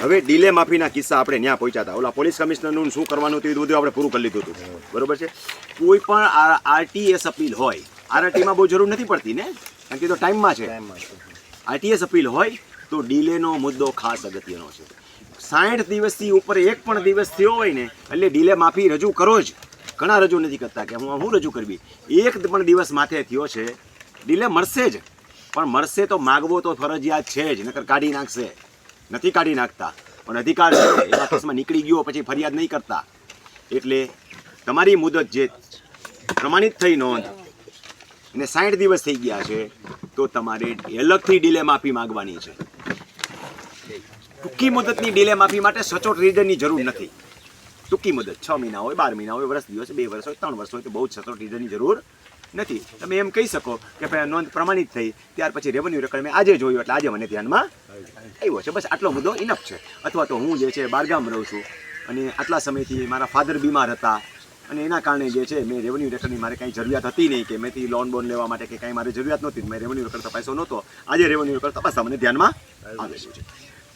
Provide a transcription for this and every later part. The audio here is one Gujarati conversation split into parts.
હવે ડીલે માફીના કિસ્સા આપણે ત્યાં પહોંચ્યા હતા. ઓલા પોલીસ કમિશનરનું શું કરવાનું હતું એ બધું આપણે પૂરું કરી લીધું હતું. બરોબર છે? કોઈ પણ આરટીએસ અપીલ હોય આરટીમાં બહુ જરૂર નથી પડતી ને? કારણ કે તો ટાઈમમાં છે. આરટીએસ અપીલ હોય તો ડીલેનો મુદ્દો ખાસ અગત્યનો છે. સાઠ દિવસથી ઉપર એક પણ દિવસ થયો હોય ને એટલે ડીલે માફી રજૂ કરો જ. ઘણા રજૂ નથી કરતા કે હું હું રજૂ કરવી. એક પણ દિવસ માથે થયો છે. ડીલે મળશે જ. પણ મળશે તો માગવો તો ફરજિયાત છે જ નકર કાઢી નાખશે. નથી કાઢી નાખતા. પણ અધિકાર એવા કેસમાં નીકળી ગયો પછી ફરિયાદ નહીં કરતા. એટલે તમારી મુદત જે પ્રમાણિત થઈ નોંધ અને સાઠ દિવસ થઈ ગયા છે, તો તમારે અલગથી ડીલે માફી માંગવાની છે. ટૂંકી મુદતની ડીલે માફી માટે સચોટ રીઝનની જરૂર નથી. ટૂંકી મુદત છ મહિના હોય, બાર મહિના હોય, વર્ષ, દિવસ, બે વર્ષ હોય, ત્રણ વર્ષ હોય, તો બહુ સચોટ રીઝનની જરૂર નથી. તમે એમ કહી શકો કે ભાઈ નોંધ પ્રમાણિત થઈ, ત્યાર પછી રેવન્યુ રેકર્ડ મેં આજે જોયું એટલે આજે મને ધ્યાનમાં આવ્યો છે. બસ આટલો મુદ્દો ઇનફ છે. અથવા તો હું જે છે બારગામ રહું છું અને આટલા સમયથી મારા ફાધર બીમાર હતા અને એના કારણે જે છે મેં રેવન્યુ રેકર્ડની મારે કાંઈ જરૂરિયાત હતી નહીં કે મેંથી લોન બોન લેવા માટે કે કાંઈ મારે જરૂરિયાત નહોતી મેં રેવન્યુ રેકર્ડ તપાસ્યો નહોતો. આજે રેવન્યુ રેકર્ડ તપાસતા મને ધ્યાનમાં આવેલું છે.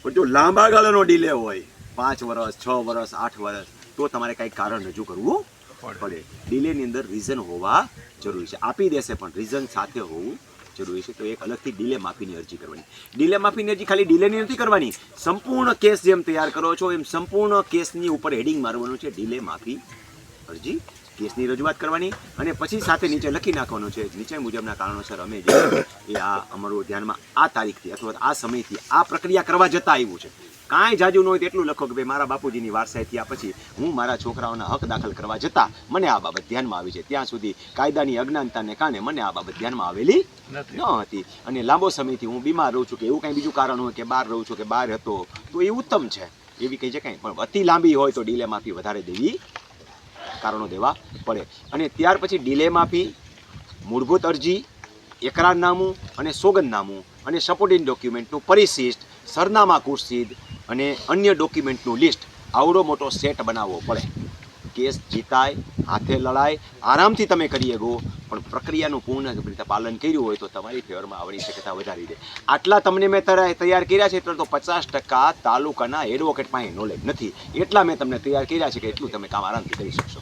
પણ જો લાંબા ગાળાનો ડીલે હોય, પાંચ વર્ષ છ વર્ષ આઠ વર્ષ તો તમારે કાંઈક કારણ રજૂ કરવું પડે. ડીલેની અંદર રીઝન હોવા જરૂરી છે. આપી દેશે પણ રીઝન સાથે હોવું જરૂરી છે. તો એક અલગથી ડીલે માફીની અરજી કરવાની. ડીલે માફીની અરજી ખાલી ડીલેની નથી કરવાની. સંપૂર્ણ કેસ જેમ તૈયાર કરો છો, એમ સંપૂર્ણ કેસની ઉપર હેડિંગ મારવાનું છે. ડીલે માફી અરજી કેસની રજૂઆત કરવાની અને પછી સાથે નીચે લખી નાખવાનું છે. નીચે મુજબના કારણોસર અમે જે એ આ અમારું ધ્યાનમાં આ તારીખથી અથવા આ સમયથી આ પ્રક્રિયા કરવા જતા આવ્યું છે. કાંઈ જાજુ ન હોય એટલું લખો કે ભાઈ મારા બાપુજીની વારસાઈ થયા પછી હું મારા છોકરાઓના હક દાખલ કરવા જતા મને આ બાબત ધ્યાનમાં આવી છે. ત્યાં સુધી કાયદાની અજ્ઞાનતાને કારણે મને આ બાબત ધ્યાનમાં આવેલી ન હતી. અને લાંબો સમયથી હું બીમાર રહું છું કે એવું કાંઈ બીજું કારણ હોય કે બહાર રહું છું કે બહાર હતો તો એ ઉત્તમ છે. એવી છે કાંઈ? પણ અતિ લાંબી હોય તો ડીલે માફી વધારે દેવી કારણો દેવા પડે. અને ત્યાર પછી ડીલે માફી મૂળભૂત અરજી એકરારનામું અને સોગંદનામું અને સપોર્ટિંગ ડોક્યુમેન્ટનું પરિશિષ્ટ સરનામા કુરશીદ અને અન્ય ડોક્યુમેન્ટનું લિસ્ટ આવડો મોટો સેટ બનાવવો પડે. કેસ જીતાય, હાથે લડાય, આરામથી તમે કરી શકો, પણ પ્રક્રિયાનું પૂર્ણ રીતે પાલન કર્યું હોય તો તમારી ફેવરમાં આવવાની શક્યતા વધારી દે. આટલા તમને મેં તૈયાર કર્યા છે, એટલે તો પચાસ ટકા તાલુકાના એડવોકેટ પાસે નોલેજ નથી. એટલા મેં તમને તૈયાર કર્યા છે કે એટલું તમે કામ આરામથી કરી શકશો.